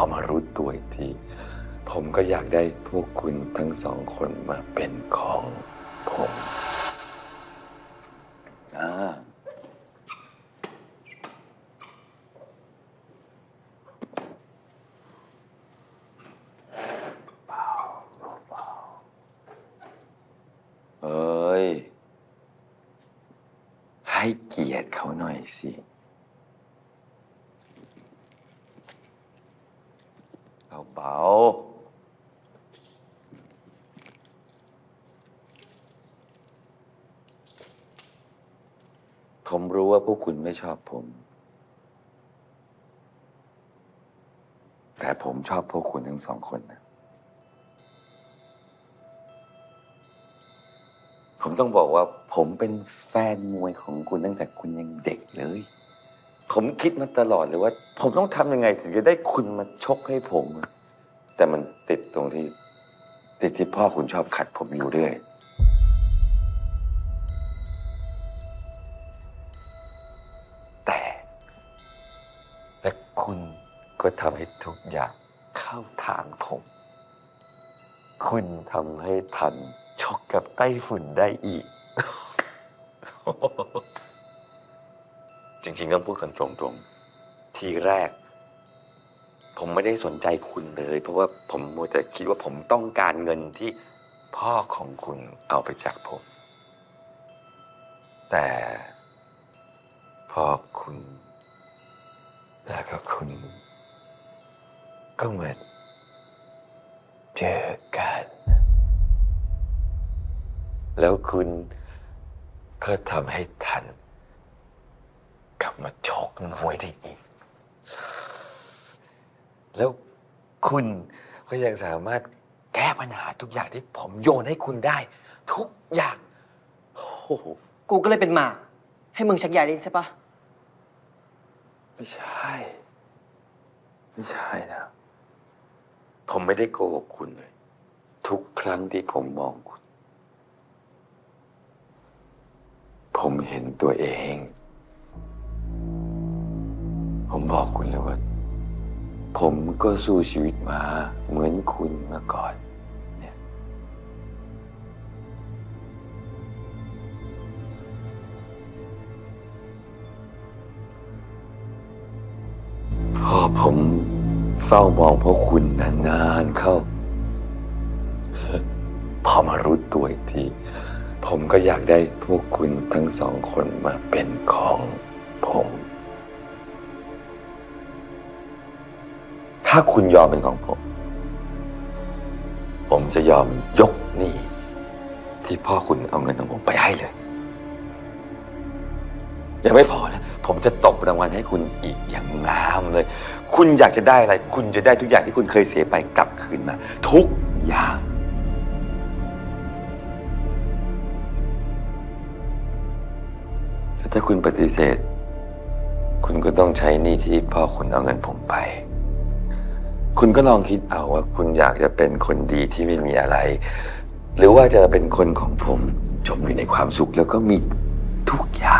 อมารู้ตัวอีกที ผมก็อยากได้พวกคุณทั้งสองคนมาเป็นของผมอ่าเอ้ย ให้เกียรติเขาหน่อยสิาเบาผมรู้ว่าพวกคุณไม่ชอบผม แต่ผมชอบพวกคุณทั้งสองคนนะ ผมต้องบอกว่าผมเป็นแฟนมวยของคุณตั้งแต่คุณยังเด็กเลย ผมคิดมาตลอดเลยว่า ผมต้องทำยังไงถึงจะได้คุณมาชกให้ผม แต่มันติดตรงที่ ติดที่พ่อคุณชอบขัดผมอยู่เรื่อย แต่ และคุณก็ทำให้ทุกอย่างเข้าทางผม คุณทำให้ทันชกกับไต้ฝุ่นได้อีก จริงๆต้องพูดกันตรงๆ ทีแรก ผมไม่ได้สนใจคุณเลย เพราะว่าผมมัวแต่คิดว่าผมต้องการเงินที่พ่อของคุณเอาไปจากผม แต่พ่อคุณ แล้วก็คุณ ก็มาเจอกัน แล้วคุณก็ทำให้ทัน กลับมาชกมวยได้อีก แล้วคุณก็ยังสามารถแก้ปัญหาทุกอย่างที่ผมโยนให้คุณได้ ทุกอย่างโอ้โหกูก็เลยเป็นหมาก ให้มึงชักใยเล่นใช่ปะไม่ใช่ ไม่ใช่นะ ผมไม่ได้โกหกคุณเลย ทุกครั้งที่ผมมองคุณ ผมเห็นตัวเอง ผมบอกคุณเลยว่า ผมก็สู้ชีวิตมาเหมือนคุณมาก่อนเนี่ยพอผมเฝ้ามองพวกคุณนานๆเข้า พอมารู้ตัวอีกที ผมก็อยากได้พวกคุณทั้งสองคนมาเป็นของาคุณยอมเป็นของผม ผมจะยอมยกหนี้ที่พ่อคุณเอาเงินของผมไปให้เลย ยังไม่พอนะ ผมจะตบรางวัลให้คุณอีกอย่างงามเลย คุณอยากจะได้อะไร คุณจะได้ทุกอย่างที่คุณเคยเสียไปกลับคืนมา ทุกอย่าง แต่ถ้าคุณปฏิเสธ คุณก็ต้องใช้หนี้ที่พ่อคุณเอาเงินผมไป คุณก็ลองคิดเอาว่าคุณอยากจะเป็นคนดีที่ไม่มีอะไร หรือว่าจะเป็นคนของผมจมอยู่ในความสุขแล้วก็มีทุกอย่าง